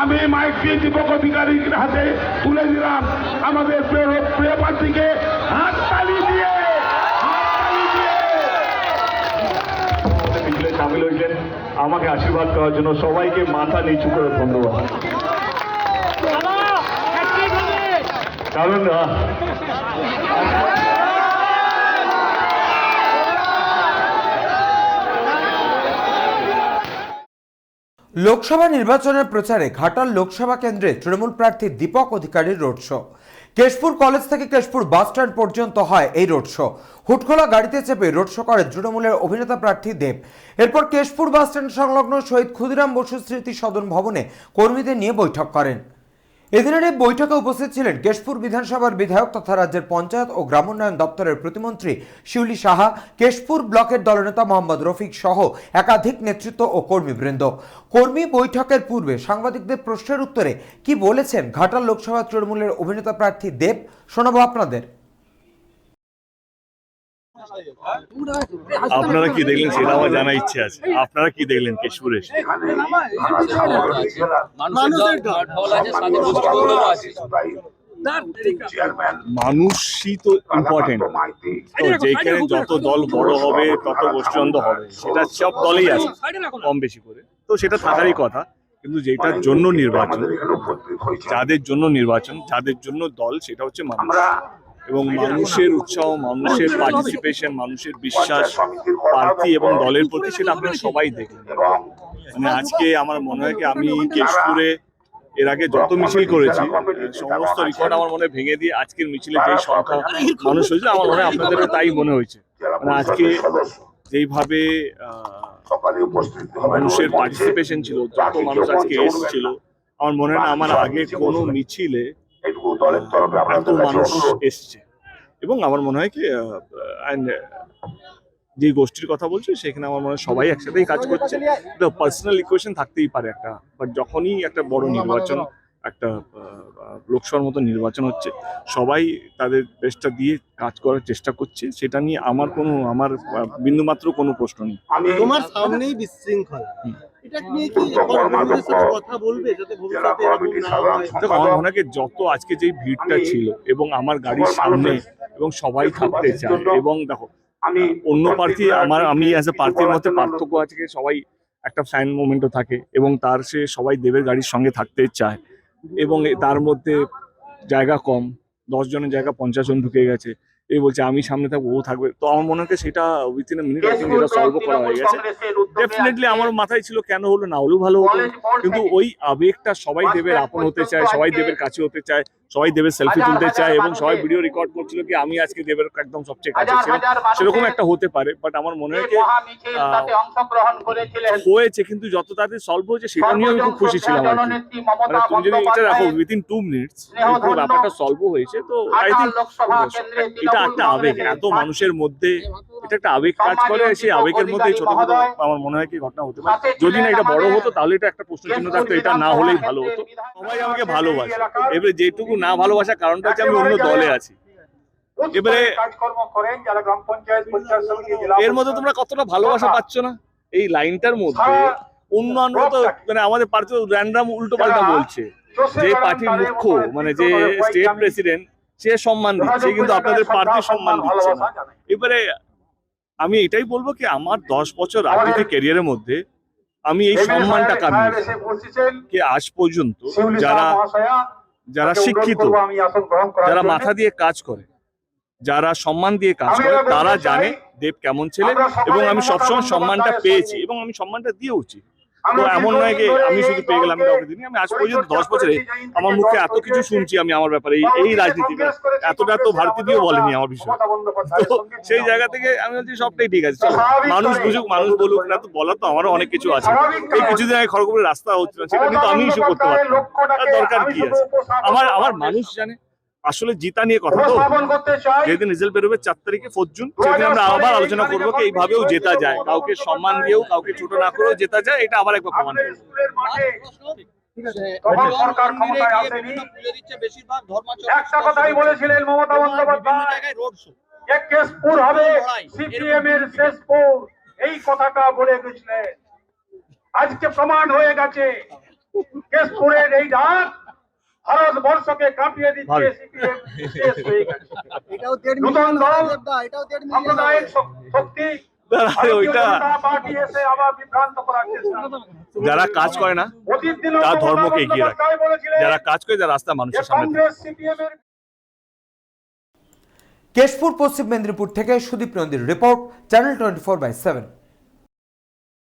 আমি মাইকটি দীপক অধিকারীর হাতে তুলে দিলাম আমাদের প্রিয় প্রিয় প্রার্থীকে। হাত তালি দিয়ে সামিল হয়েছেন আমাকে আশীর্বাদ করার জন্য সবাইকে মাথা নিচু করে ধন্যবাদ। কারণ লোকসভা নির্বাচনের প্রচারে ঘাটাল লোকসভা কেন্দ্রে তৃণমূল প্রার্থী দীপক অধিকারীর রোড শো। কেশপুর কলেজ থেকে কেশপুর বাস স্ট্যান্ড পর্যন্ত হয় এই রোড শো। হুটখোলা গাড়িতে চেপে রোড শো করে তৃণমূলের অভিনেতা প্রার্থী দেব। এরপর কেশপুর বাস স্ট্যান্ড সংলগ্ন শহীদ ক্ষুদিরাম বসু স্মৃতি সদন ভবনে কর্মীদের নিয়ে বৈঠক করেন। এদিনের এই বৈঠকে উপস্থিত ছিলেন কেশপুর বিধানসভার বিধায়ক তথা রাজ্যের পঞ্চায়েত ও গ্রামোন্নয়ন দপ্তরের প্রতিমন্ত্রী শিউলি সাহা, কেশপুর ব্লকের দলনেতা মোহাম্মদ রফিক সহ একাধিক নেতৃত্ব ও কর্মীবৃন্দ। কর্মী বৈঠকের পূর্বে সাংবাদিকদের প্রশ্নের উত্তরে কি বলেছেন ঘাটাল লোকসভা তৃণমূলের অভিনেতা প্রার্থী দেব, শোনাবো আপনাদের। আপনারা কি দেখলেন সেটা আমার জানা ইচ্ছে আছে। আপনারা কি দেখলেন কেশপুরে মানুষই তো ইম্পর্টেন্ট তো যেখানে যত দল বড় হবে তত গোষ্ঠীদ্বন্দ্ব হবে। সেটা সব দলেই আছে কম বেশি করে। তো সেটা থাকারই কথা। কিন্তু যেটার জন্য নির্বাচন যাদের জন্য নির্বাচন যাদের জন্য দল সেটা হচ্ছে মানুষ। এবং মানুষের উৎসাহ মানুষের পার্টিসিপেশন মানুষের বিশ্বাস প্রার্থী এবং দলের প্রতি সেটা আপনারা সবাই দেখলেন মানে আজকে আমার মনে হয় কি আমি কেশপুরে এর আগে যত মিছিল করেছি সমস্ত রেকর্ড আমার মনে ভেঙে দিয়ে আজকের মিছিলে যে সংখ্যা মানুষ হয়েছে আমার মনে হয় আপনাদেরও তাই মনে হয়েছে। মানে আজকে যেইভাবে আহ, মানুষের পার্টিসিপেশন ছিল যত মানুষ আজকে এসেছিল আমার মনে হয় না আমার আগে কোনো মিছিলে এত মানুষ এসছে। এবং আমার মনে হয় কি অ্যান্ড যে গোষ্ঠীর কথা বলছি সেখানে আমার মনে হয় সবাই একসাথেই কাজ করছে। পার্সোনাল ইকুয়েশন থাকতেই পারে একটা বাট যখনই একটা বড় নির্বাচন একটা লোকসভার মতো নির্বাচন হচ্ছে সবাই তাদের বেস্টটা দিয়ে কাজ করার চেষ্টা করছে। সেটা নিয়ে আমার কোনো আমার বিন্দুমাত্র কোনো প্রশ্ন নেই। তোমার সামনেই বিশৃঙ্খলা। যাতে আজকে যেই ভিড়টা ছিল এবং আমার গাড়ির সামনে এবং সবাই থাকতে চায় এবং দেখো আমি অন্য প্রার্থী আমার আমি অ্যাজ এ প্রার্থীর মধ্যে পার্থক্য আছে সবাই একটা ফ্যান মোমেন্টও থাকে এবং তার সে সবাই দেবের গাড়ির সঙ্গে থাকতে চায় এবং তার মধ্যে জায়গা কম দশ জনের জায়গা পঞ্চাশ জন ঢুকে গেছে। এই বলছে আমি সামনে থাকব ও থাকবে। তো আমার মনে হয় সেটা উইথিন এ মিনিট আই এটা সলভ করা হয়ে গেছে। ডেফিনেটলি আমার মাথায় ছিল কেন হলো না হলেও ভালো হতো। কিন্তু ওই আবেগটা সবাই দেবের আপন হতে চায় সবাই দেবের কাছে হতে চায়। সবাই দেবের সেলফি তুলতে চায় এবং সবাই ভিডিও রেকর্ড করছিল কি আমি আজকে দেবের একদম সবচেয়ে কাছে ছিলাম। সেরকম একটা হতে পারে বাট আমার মনে হয় হয়েছে কিন্তু যত তাড়াতাড়ি সলভ হয়েছে সেটা নিয়ে আমি খুব খুশি ছিলাম মানে তুমি যদি এটা রাখো উইথিন টু মিনিটস পুরো ব্যাপারটা সলভ হয়েছে তো আই থিঙ্ক এটা একটা আবেগ এত মানুষের মধ্যে এটা একটা আবেগ কাজ করে সেই আবেগের মধ্যে এই ছোটখাটো আমার মনে হয় কি ঘটনা হতে পারে। যদি না এটা বড় হতো তাহলে এটা একটা প্রশ্ন চিহ্ন থাকতো এটা না হলেই ভালো হতো। সবাই আমাকে ভালোবাসে। এবারে যেটুকু না ভালোবাসার কারণটা হচ্ছে আমি অন্য দলে আছি। এবারে এর মধ্যে তোমরা কতটা ভালোবাসা পাচ্ছ না? এই লাইনটার মধ্যে অন্যান্য তো মানে আমাদের পার্টি র্যান্ডাম উল্টো পাল্টা বলছে। যে পার্টির মুখ্য মানে যে স্টেট প্রেসিডেন্ট সে সম্মান দিচ্ছে কিন্তু আপনাদের পার্টি সম্মান দিচ্ছে না। এবারে আমি এটাই বলব কি আমার দশ বছর রাজনীতি ক্যারিয়ারের মধ্যে আমি এই সম্মানটা কামিয়েছি। কি আজ পর্যন্ত যারা যারা শিক্ষিত যারা মাথা দিয়ে কাজ করে যারা সম্মান দিয়ে কাজ করে তারা জানে দেব কেমন ছেলে এবং আমি সবসময় সম্মানটা পেয়েছি এবং আমি সম্মানটা দিয়েওছি। তো এমন নয় যে আমি শুধু পেয়ে গেলাম কাউকে দিইনি আমি আজ পর্যন্ত দশ বছরে আমার মুখে এত কিছু শুনছি আমি আমার ব্যাপারে এই- রাজনীতিতে এতটা তো ভারতী দিয়েও বলেনি আমার বিষয়ে। তো সেই জায়গা থেকে আমি বলছি সবটাই ঠিক আছে চলো। মানুষ বুঝুক মানুষ বলুক না তো বলার তো আমারও অনেক কিছু আছে। এই কিছুদিন আগে খড়গপুরের রাস্তা হচ্ছে না সেটা কিন্তু আমি ইস্যু করতে পারতাম দরকার কি আছে? আমার আমার মানুষ জানে। আসলে জিতা নিয়ে কথা তো। যেদিন রেজাল্ট বেরোবে চার তারিখে ফোর্থ জুন সেদিন আমরা আবার আলোচনা করব কি এইভাবেও জেতা যায়। কাউকে সম্মান দিয়েও কাউকে ছোট না করেও জেতা যায় এটা আবার একবার প্রমাণ। একটা কথাই বলেছিলেন মমতা বন্দ্যোপাধ্যায়। কেশপুর হবে সিপিএম এর শেষপুর এই কথাটা বলে গেছিলেন। আজকে প্রমাণ হয়ে গেছে। কেশপুরের এই ডাক ভারতবর্ষকে কাঁপিয়ে দিচ্ছে নতুন দল, সাম্প্রদায়িক শক্তি যারা কাজ করে না তার ধর্মকে এগিয়ে রাখে। যারা কাজ করে যারা রাস্তা মানুষের সামনে কেশপুর পশ্চিম মেদিনীপুর থেকে Sudip নন্দীর report channel twenty four by seven.